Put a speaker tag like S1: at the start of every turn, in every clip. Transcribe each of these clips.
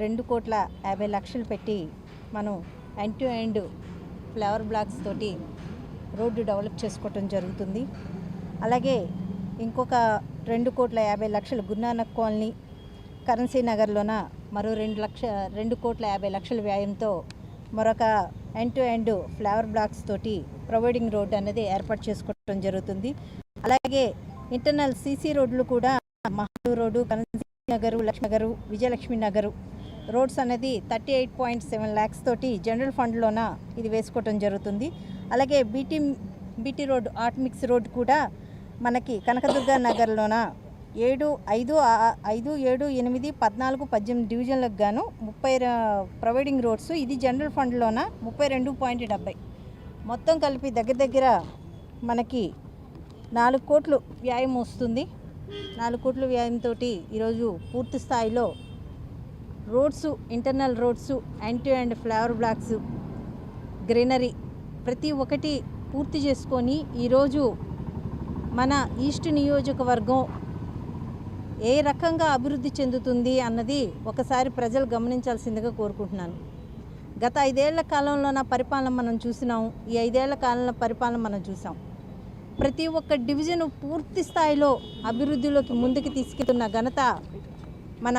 S1: రెండు కోట్ల యాభై లక్షలు పెట్టి మనం end to end flower blocks తోటి రోడ్డు డెవలప్ చేసుకోవటం జరుగుతుంది. అలాగే ఇంకొక రెండు కోట్ల యాభై లక్షలు గురునానక్ కాలనీ కరెన్సీ నగర్లోన మరో రెండు లక్ష రెండు కోట్ల యాభై లక్షల వ్యయంతో మరొక end to end flower blocks తోటి ప్రొవైడింగ్ రోడ్ అనేది ఏర్పాటు చేసుకోవడం జరుగుతుంది. అలాగే ఇంటర్నల్ సీసీ రోడ్లు కూడా మహాడు road currency Nagar Lakshmi Nagar Vijayalakshmi Nagar. Roads అనేది thirty eight point seven lakhs తోటి జనరల్ ఫండ్లోన ఇది వేసుకోవటం జరుగుతుంది. అలాగే BT BT road art mix road కూడా మనకి కనకదుర్గ నగర్లోన ఏడు ఐదు ఐదు ఏడు ఎనిమిది పద్నాలుగు పద్దెనిమిది డివిజన్లకు గాను ముప్పై ప్రొవైడింగ్ రోడ్స్ ఇది జనరల్ ఫండ్లోన ముప్పై రెండు పాయింట్ డెబ్బై. మొత్తం కలిపి దగ్గర దగ్గర మనకి నాలుగు కోట్లు వ్యాయామం వస్తుంది. నాలుగు కోట్ల వ్యయంతో ఈరోజు పూర్తి స్థాయిలో roads internal roads end to end flower blocks greenery ప్రతి ఒక్కటి పూర్తి చేసుకొని ఈరోజు మన ఈస్ట్ నియోజకవర్గం ఏ రకంగా అభివృద్ధి చెందుతుంది అన్నది ఒకసారి ప్రజలు గమనించాల్సిందిగా కోరుకుంటున్నాను. గత ఐదేళ్ళ కాలంలో నా పరిపాలన మనం చూసినాం. ఈ ఐదేళ్ళ కాలంలో పరిపాలన మనం చూసాం. ప్రతి ఒక్క డివిజన్ పూర్తి స్థాయిలో అభివృద్ధిలోకి ముందుకు తీసుకెళ్తున్న ఘనత మన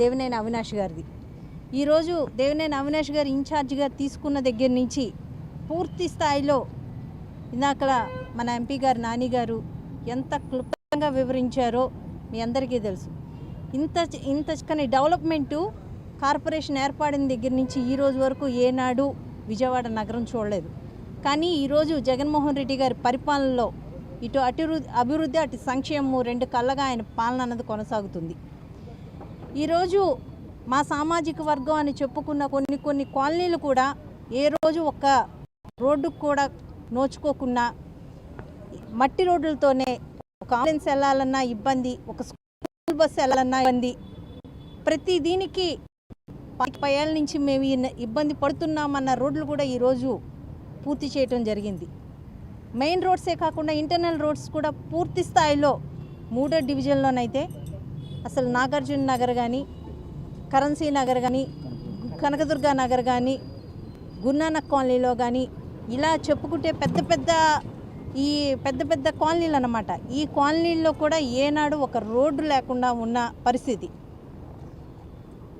S1: దేవినేని అవినాష్ గారిది. ఈరోజు దేవినేని అవినాష్ గారు ఇన్ఛార్జిగా తీసుకున్న దగ్గర నుంచి పూర్తి స్థాయిలో ఇందాక మన ఎంపీ గారు నాని గారు ఎంత క్లుప్తంగా వివరించారో మీ అందరికీ తెలుసు. ఇంత ఇంత చక్కని డెవలప్మెంటు కార్పొరేషన్ ఏర్పడిన దగ్గర నుంచి ఈ రోజు వరకు ఏనాడు విజయవాడ నగరం చూడలేదు. కానీ ఈరోజు జగన్మోహన్ రెడ్డి గారి పరిపాలనలో ఇటు అటు అభివృద్ధి అటు సంక్షేమము రెండు కళ్ళగా ఆయన పాలన అన్నది కొనసాగుతుంది. ఈరోజు మా సామాజిక వర్గం అని చెప్పుకున్న కొన్ని కొన్ని కాలనీలు కూడా ఏ రోజు ఒక్క రోడ్డుకు కూడా నోచుకోకుండా మట్టి రోడ్లతోనే ఒక అంబులెన్స్ వెళ్ళాలన్నా ఇబ్బంది ఒక స్కూల్ బస్సు వెళ్ళాలన్నా ఇబ్బంది. ప్రతి దీనికి పై నుంచి మేము ఇబ్బంది పడుతున్నామన్న రోడ్లు కూడా ఈరోజు పూర్తి చేయటం జరిగింది. మెయిన్ రోడ్సే కాకుండా ఇంటర్నల్ రోడ్స్ కూడా పూర్తి స్థాయిలో మూడో డివిజన్లోనైతే అసలు నాగార్జున నగర్ కానీ కరెన్సీ నగర్ కానీ కనకదుర్గ నగర్ కానీ గురునానక్ కాలనీలో కానీ ఇలా చెప్పుకుంటే పెద్ద పెద్ద ఈ పెద్ద పెద్ద కాలనీలు అన్నమాట. ఈ కాలనీల్లో కూడా ఏనాడు ఒక రోడ్డు లేకుండా ఉన్న పరిస్థితి.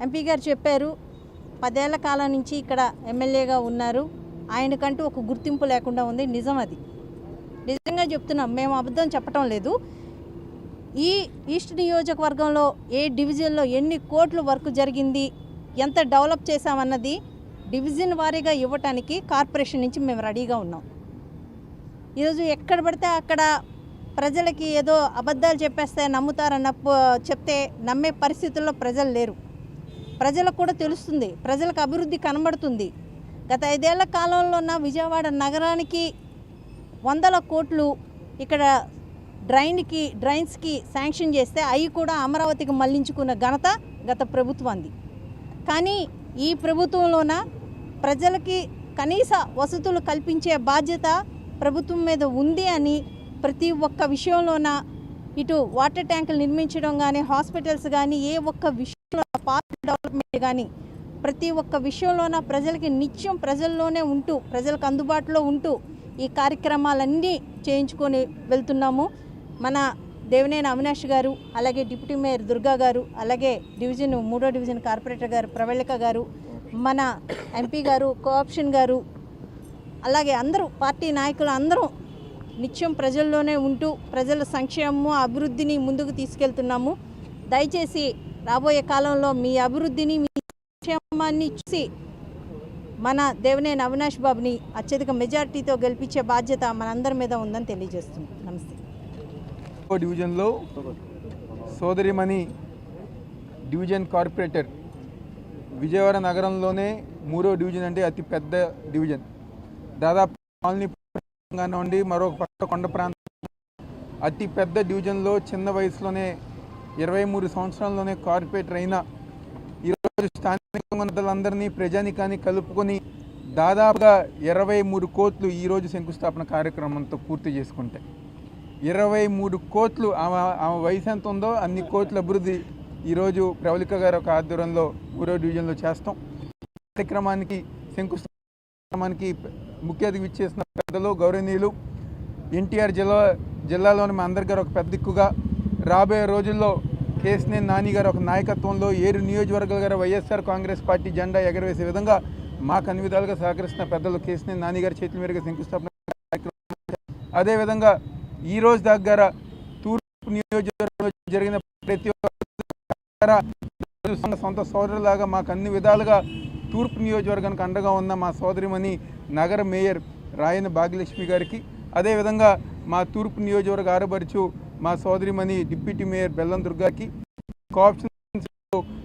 S1: ఎంపీ గారు చెప్పారు పదేళ్ళ కాలం నుంచి ఇక్కడ ఎమ్మెల్యేగా ఉన్నారు. ఆయనకంటూ ఒక గుర్తింపు లేకుండా ఉంది. నిజం అది. నిజంగా చెప్తున్నాం మేము అబద్ధం చెప్పటం లేదు. ఈ ఈస్ట్ నియోజకవర్గంలో ఏ డివిజన్లో ఎన్ని కోట్లు వర్క్ జరిగింది ఎంత డెవలప్ చేశామన్నది డివిజన్ వారీగా ఇవ్వటానికి కార్పొరేషన్ నుంచి మేము రెడీగా ఉన్నాం. ఈరోజు ఎక్కడ పడితే అక్కడ ప్రజలకి ఏదో అబద్ధాలు చెప్పేస్తే నమ్ముతారన్న చెప్తే నమ్మే పరిస్థితుల్లో ప్రజలు లేరు. ప్రజలకు కూడా తెలుస్తుంది. ప్రజలకు అభివృద్ధి కనబడుతుంది. గత ఐదేళ్ళ కాలంలో ఉన్న విజయవాడ నగరానికి వందల కోట్లు ఇక్కడ డ్రైన్కి డ్రైన్స్కి శాంక్షన్ చేస్తే అవి కూడా అమరావతికి మళ్ళించుకున్న ఘనత గత ప్రభుత్వంది. కానీ ఈ ప్రభుత్వంలోన ప్రజలకి కనీస వసతులు కల్పించే బాధ్యత ప్రభుత్వం మీద ఉంది అని ప్రతి ఒక్క విషయంలోన ఇటు వాటర్ ట్యాంకులు నిర్మించడం కానీ హాస్పిటల్స్ కానీ ఏ ఒక్క విషయంలో పార్క్ డెవలప్మెంట్ కానీ ప్రతి ఒక్క విషయంలోన ప్రజలకి నిత్యం ప్రజల్లోనే ఉంటూ ప్రజలకు అందుబాటులో ఉంటూ ఈ కార్యక్రమాలన్నీ చేయించుకొని వెళ్తున్నాము. మన దేవినేని అవినాష్ గారు అలాగే డిప్యూటీ మేయర్ దుర్గా గారు అలాగే డివిజన్ మూడో డివిజన్ కార్పొరేటర్ గారు ప్రవళిక గారు మన ఎంపీ గారు కోఆప్షన్ గారు అలాగే అందరూ పార్టీ నాయకులు అందరూ నిత్యం ప్రజల్లోనే ఉంటూ ప్రజల సంక్షేమము అభివృద్ధిని ముందుకు తీసుకెళ్తున్నాము. దయచేసి రాబోయే కాలంలో మీ అభివృద్ధిని సంక్షేమాన్ని చూసి మన దేవనే అవినాష్ బాబుని అత్యధిక మెజారిటీతో గెలిపించే బాధ్యత మనందరి మీద ఉందని తెలియజేస్తుంది నమస్తే.
S2: డివిజన్లో సోదరిమణి డివిజన్ కార్పొరేటర్ విజయవాడ నగరంలోనే మూడో డివిజన్ అంటే అతి పెద్ద డివిజన్. దాదాపు కాలనీ నుండి మరొక పక్క కొండ ప్రాంతం. అతి పెద్ద డివిజన్లో చిన్న వయసులోనే ఇరవై మూడు సంవత్సరాల్లోనే కార్పొరేటర్ అయిన స్థానిక మంత్రులందరినీ ప్రజానికాన్ని కలుపుకొని దాదాపుగా ఇరవై మూడు కోట్లు ఈరోజు శంకుస్థాపన కార్యక్రమంతో పూర్తి చేసుకుంటాయి. ఇరవై మూడు కోట్లు ఆమె ఆమె వయసు ఎంత ఉందో అన్ని కోట్ల అభివృద్ధి ఈరోజు ప్రవళిక గారు ఒక ఆధ్వర్యంలో ఊరో డివిజన్లో చేస్తాం. కార్యక్రమానికి శంకుస్థాపనకి ముఖ్య అతిథి ఇచ్చేసిన పెద్దలు గౌరవనీయులు ఎన్టీఆర్ జిల్లా జిల్లాలోని మా అందరి గారు ఒక పెద్ద దిక్కుగా రాబోయే రోజుల్లో కేసినేని నాని గారు ఒక నాయకత్వంలో ఏరు నియోజకవర్గాల గారు వైఎస్ఆర్ కాంగ్రెస్ పార్టీ జెండా ఎగరవేసే విధంగా మాకు అన్ని విధాలుగా సహకరిస్తున్న పెద్దలు కేసినేని నాని గారి చేతుల మీదుగా శంకుస్థాపన అదేవిధంగా ఈ రోజు దగ్గర తూర్పు నియోజకవర్గంలో జరిగిన ప్రతి ఒక్క సొంత- సొంత సోదరులాగా మాకు అన్ని విధాలుగా తూర్పు నియోజకవర్గానికి అండగా ఉన్న మా సోదరిమణి నగర మేయర్ రాయన భాగ్యలక్ష్మి గారికి అదేవిధంగా మా తూర్పు నియోజకవర్గ ఆరబరుచు మా సోదరిమణి డిప్యూటీ మేయర్ బెల్లం దుర్గాకి కాప్షన్స్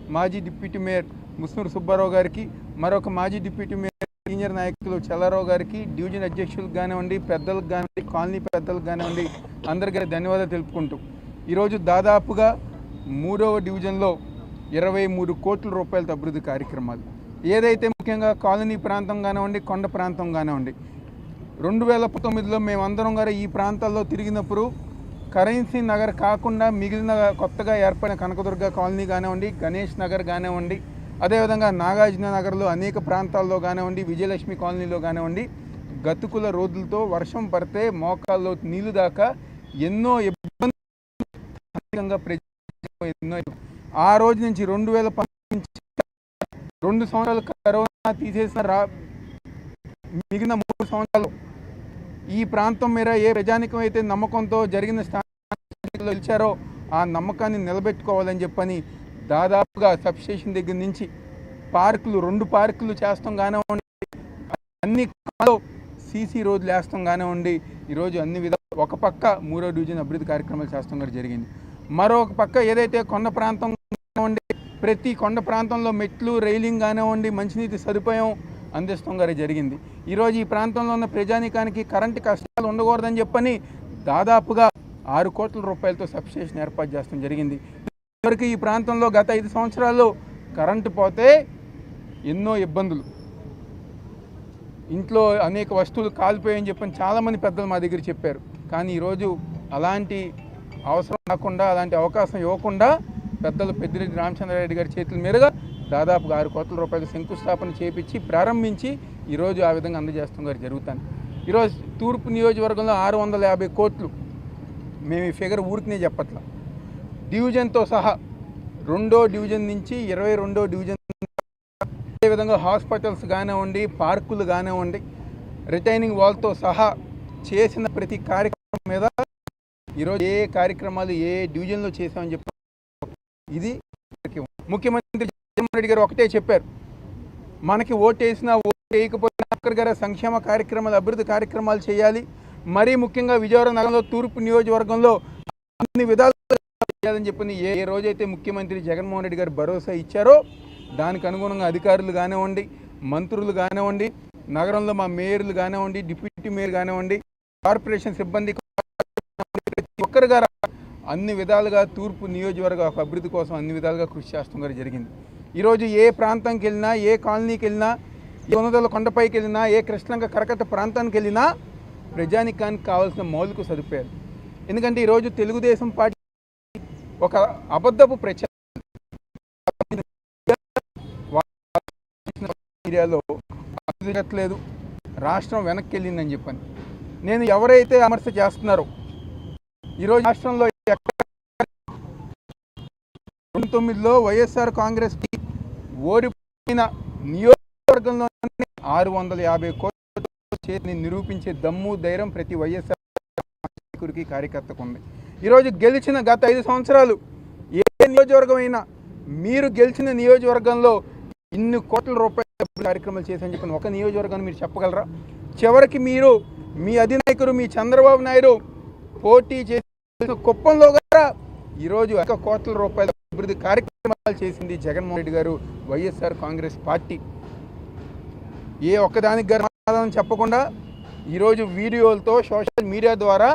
S2: మాజీ డిప్యూటీ మేయర్ ముస్నూరు సుబ్బారావు గారికి మరొక మాజీ డిప్యూటీ మేయర్ సీనియర్ నాయకులు చల్లారావు గారికి డివిజన్ అధ్యక్షులకు కానివ్వండి పెద్దలకు కానివ్వండి కాలనీ పెద్దలకు కానివ్వండి అందరికీ ధన్యవాదాలు తెలుపుకుంటూ. ఈరోజు దాదాపుగా మూడవ డివిజన్లో ఇరవై మూడు కోట్ల రూపాయలతో అభివృద్ధి కార్యక్రమాలు. ఏదైతే ముఖ్యంగా కాలనీ ప్రాంతం కానివ్వండి కొండ ప్రాంతం కానివ్వండి రెండు వేల పంతొమ్మిదిలో మేమందరం గారు ఈ ప్రాంతాల్లో తిరిగినప్పుడు కరెన్సీ నగర్ కాకుండా మిగిలిన కొత్తగా ఏర్పడిన కనకదుర్గ కాలనీ కానివ్వండి గణేష్ నగర్ కానివ్వండి అదేవిధంగా నాగార్జున నగర్లో అనేక ప్రాంతాల్లో కానివ్వండి విజయలక్ష్మి కాలనీలో కానివ్వండి గతుకుల రోడ్లతో వర్షం పడితే మోకాల్లో నీళ్ళు దాకా ఎన్నో ఇబ్బంది ఎన్నో ఆ రోజు నుంచి రెండు వేల రెండు సంవత్సరాలు కరోనా తీసేసిన రా మిగిలిన మూడు సంవత్సరాలు ఈ ప్రాంతం మీద ఏ ప్రజానికం అయితే నమ్మకంతో జరిగిన స్థానంలో గెలిచారో ఆ నమ్మకాన్ని నిలబెట్టుకోవాలని చెప్పని దాదాపుగా సబ్స్టేషన్ దగ్గర నుంచి పార్కులు రెండు పార్కులు చేస్తాం కానివ్వండి అన్ని సీసీ రోడ్లు వేస్తాం కానివ్వండి ఈరోజు అన్ని విధాలు ఒక పక్క మూడో డివిజన్ అభివృద్ధి కార్యక్రమాలు చేస్తాం కూడా జరిగింది. మరొక పక్క ఏదైతే కొండ ప్రాంతం కానివ్వండి ప్రతి కొండ ప్రాంతంలో మెట్లు రైలింగ్ కానివ్వండి మంచినీటి సదుపాయం అందిస్తాం జరిగింది. ఈరోజు ఈ ప్రాంతంలో ఉన్న ప్రజానీకానికి కరెంటు కష్టాలు ఉండకూడదని చెప్పని దాదాపుగా ఆరు కోట్ల రూపాయలతో సబ్స్టేషన్ ఏర్పాటు చేస్తాం జరిగింది. ఇప్పటివరకు ఈ ప్రాంతంలో గత ఐదు సంవత్సరాల్లో కరెంటు పోతే ఎన్నో ఇబ్బందులు. ఇంట్లో అనేక వస్తువులు కాలిపోయాయని చెప్పని చాలామంది పెద్దలు మా దగ్గర చెప్పారు. కానీ ఈరోజు అలాంటి అవసరం రాకుండా అలాంటి అవకాశం ఇవ్వకుండా పెద్దలు పెద్దిరెడ్డి రామచంద్రారెడ్డి గారి చేతుల మీదుగా దాదాపుగా ఆరు కోట్ల రూపాయలు శంకుస్థాపన చేపించి ప్రారంభించి ఈరోజు ఆ విధంగా అందజేస్తాం గారు జరుగుతాను. ఈరోజు తూర్పు నియోజకవర్గంలో ఆరు వందల యాభై కోట్లు. మేము ఈ ఫిగర్ ఊరికినే చెప్పట్లా. డివిజన్తో సహా రెండో డివిజన్ నుంచి ఇరవై రెండో డివిజన్ అదేవిధంగా హాస్పిటల్స్ కానివ్వండి పార్కులు కానివ్వండి రిటైనింగ్ వాల్తో సహా చేసిన ప్రతి కార్యక్రమం మీద ఈరోజు ఏ కార్యక్రమాలు ఏ డివిజన్లో చేసామని చెప్పి ఇది ముఖ్యమంత్రి రెడ్డి గారు ఒకటే చెప్పారు. మనకి ఓటేసినా ఓటు వేయకపోయినా అక్కడ గారు సంక్షేమ కార్యక్రమాలు అభివృద్ధి కార్యక్రమాలు చేయాలి. మరీ ముఖ్యంగా విజయవాడ నగరంలో తూర్పు నియోజకవర్గంలో అన్ని విధాలు చేయాలని ఏ రోజైతే ముఖ్యమంత్రి జగన్మోహన్ రెడ్డి గారు భరోసా ఇచ్చారో దానికి అనుగుణంగా అధికారులు కానివ్వండి మంత్రులు కానివ్వండి నగరంలో మా మేయర్లు కానివ్వండి డిప్యూటీ మేయర్ కానివ్వండి కార్పొరేషన్ సిబ్బంది ప్రతి ఒక్కరు గారు అన్ని విధాలుగా తూర్పు నియోజకవర్గ అభివృద్ధి కోసం అన్ని విధాలుగా కృషి చేస్తాం జరిగింది. ఈరోజు ఏ ప్రాంతంకి వెళ్ళినా ఏ కాలనీకి వెళ్ళినా ఏ ఉన్నదల కొండపైకి వెళ్ళినా ఏ కృష్ణంగ కరకట్ట ప్రాంతానికి వెళ్ళినా ప్రజానికానికి కావాల్సిన మౌలిక సదుపాయాలు. ఎందుకంటే ఈరోజు తెలుగుదేశం పార్టీ ఒక అబద్ధపు ప్రచారం. ఏరియాలో అభివృద్ధి రాష్ట్రం వెనక్కి వెళ్ళిందని చెప్పని. నేను ఎవరైతే విమర్శ చేస్తున్నారో ఈరోజు రాష్ట్రంలో ఎక్కడ రెండు తొమ్మిదిలో వైఎస్ఆర్ కాంగ్రెస్ ఓడిపోయిన నియోజకవర్గంలోనే ఆరు వందల యాభై కోట్ల చేతిని నిరూపించే దమ్ము ధైర్యం ప్రతి వైఎస్ఆర్ నాయకుడికి కార్యకర్తకు ఉంది ఈరోజు గెలిచిన గత ఐదు సంవత్సరాలు ఏ నియోజకవర్గం మీరు గెలిచిన నియోజకవర్గంలో ఇన్ని కోట్ల రూపాయల కార్యక్రమాలు చేశారని చెప్పిన ఒక నియోజకవర్గాన్ని మీరు చెప్పగలరా? చివరికి మీరు మీ అధినాయకుడు మీ చంద్రబాబు నాయుడు పోటీ చేసిన కుప్పంలో కూడా ఈరోజు ఒక కోట్ల రూపాయల అభివృద్ధి కార్యక్రమాలు చేసింది జగన్మోహన్ రెడ్డి గారు వైఎస్ఆర్ కాంగ్రెస్ పార్టీ. ఏ ఒక్కదానికి గారు సమాధానం చెప్పకుండా ఈరోజు వీడియోలతో సోషల్ మీడియా ద్వారా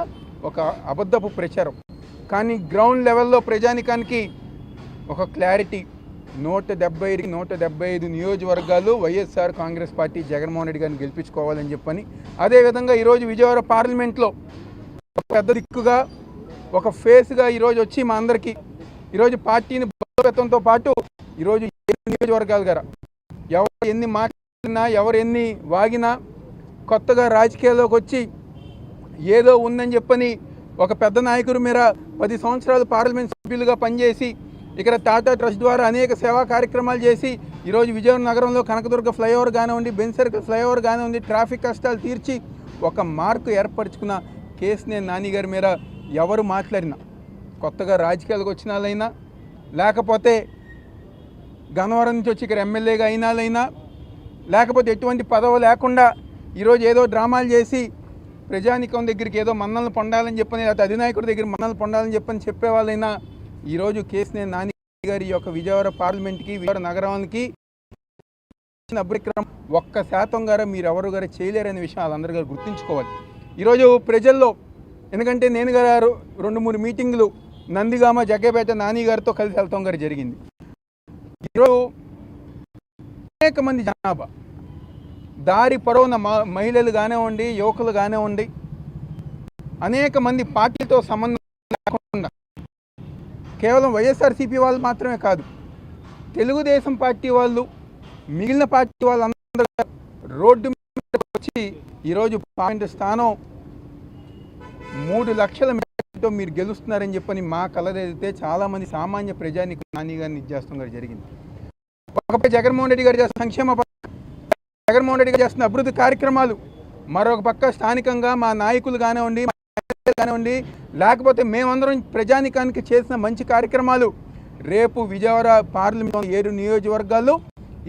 S2: ఒక అబద్ధపు ప్రచారం. కానీ గ్రౌండ్ లెవెల్లో ప్రజానికానికి ఒక క్లారిటీ. నూట డెబ్బై నూట డెబ్బై ఐదు నియోజకవర్గాలు వైఎస్ఆర్ కాంగ్రెస్ పార్టీ జగన్మోహన్ రెడ్డి గారిని గెలిపించుకోవాలని చెప్పని అదేవిధంగా ఈరోజు విజయవాడ పార్లమెంట్లో ఒక పెద్ద దిక్కుగా ఒక ఫేస్గా ఈరోజు వచ్చి మా అందరికీ ఈరోజు పార్టీని బలోపేతంతో పాటు ఈరోజు ఏడు నియోజకవర్గాలు గారు. ఎవరు ఎన్ని మాట్లాడినా ఎవరు ఎన్ని వాగినా కొత్తగా రాజకీయాల్లోకి వచ్చి ఏదో ఉందని చెప్పని ఒక పెద్ద నాయకుడి మీద పది సంవత్సరాలు పార్లమెంట్ సభ్యులుగా పనిచేసి ఇక్కడ టాటా ట్రస్ట్ ద్వారా అనేక సేవా కార్యక్రమాలు చేసి ఈరోజు విజయనగరం నగరంలో కనకదుర్గ ఫ్లైఓవర్ కానివ్వండి బెన్ సర్కిల్ ఫ్లైఓవర్ కానివ్వండి ట్రాఫిక్ కష్టాలు తీర్చి ఒక మార్కు ఏర్పరచుకున్న కేసునే నాని గారి మీద ఎవరు మాట్లాడినా కొత్తగా రాజకీయాలకు వచ్చిన వాళ్ళైనా లేకపోతే గన్నవరం నుంచి వచ్చి ఇక్కడ ఎమ్మెల్యేగా అయినాలైనా లేకపోతే ఎటువంటి పదవి లేకుండా ఈరోజు ఏదో డ్రామాలు చేసి ప్రజానికం దగ్గరికి ఏదో మన్నలను పొందాలని చెప్పని లేకపోతే అధినాయకుడి దగ్గర మన్నలు పొందాలని చెప్పని చెప్పేవాళ్ళైనా ఈరోజు కేసునే నాని గారి యొక్క విజయవాడ పార్లమెంట్కి విజయవాడ నగరానికి ఇచ్చిన అభిక్రమం ఒక్క శాతం గారు మీరు ఎవరు గారు చేయలేరనే విషయం వాళ్ళందరూ గారు గుర్తుంచుకోవాలి. ఈరోజు ప్రజల్లో ఎందుకంటే నేను గారు రెండు మూడు మీటింగ్లు నందిగామ జగ్గేపేట నాని గారితో కలిసి వెళ్తాం గారు జరిగింది. ఈరోజు అనేక మంది జనాభా. దారి పొడవున మ- మహిళలు కానివ్వండి యువకులు కానివ్వండి అనేక మంది పార్టీతో సంబంధం లేకుండా కేవలం వైఎస్ఆర్సీపీ వాళ్ళు మాత్రమే కాదు తెలుగుదేశం పార్టీ వాళ్ళు మిగిలిన పార్టీ వాళ్ళందరూ రోడ్డు మీద వచ్చి ఈరోజు పాయింట్ స్థానం మూడు లక్షల మెజారిటీతో మీరు గెలుస్తున్నారని చెప్పని మా కలదైతే చాలామంది సామాన్య ప్రజానికి నాని గారిని ఇచ్చేస్తాం గారు జరిగింది. ఒకపై జగన్మోహన్ రెడ్డి గారు చేస్తున్న సంక్షేమ జగన్మోహన్ రెడ్డి గారు చేస్తున్న అభివృద్ధి కార్యక్రమాలు మరొక పక్క స్థానికంగా మా నాయకులు కానివ్వండి కానివ్వండి లేకపోతే మేమందరం ప్రజానికానికి చేసిన మంచి కార్యక్రమాలు. రేపు విజయవాడ పార్లమెంట్ ఏడు నియోజకవర్గాల్లో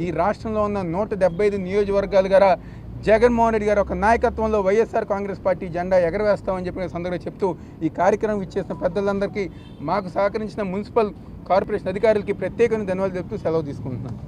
S2: ఈ రాష్ట్రంలో ఉన్న నూట డెబ్బై ఐదు నియోజకవర్గాలు గారా జగన్మోహన్ రెడ్డి గారు ఒక నాయకత్వంలో వైఎస్ఆర్ కాంగ్రెస్ పార్టీ జెండా ఎగరవేస్తామని చెప్పిన సందర్భంగా చెప్తూ ఈ కార్యక్రమం ఇచ్చేసిన పెద్దలందరికీ మాకు సహకరించిన మున్సిపల్ కార్పొరేషన్ అధికారులకి ప్రత్యేకంగా ధన్యవాదాలు చెప్తూ సెలవు తీసుకుంటున్నాను.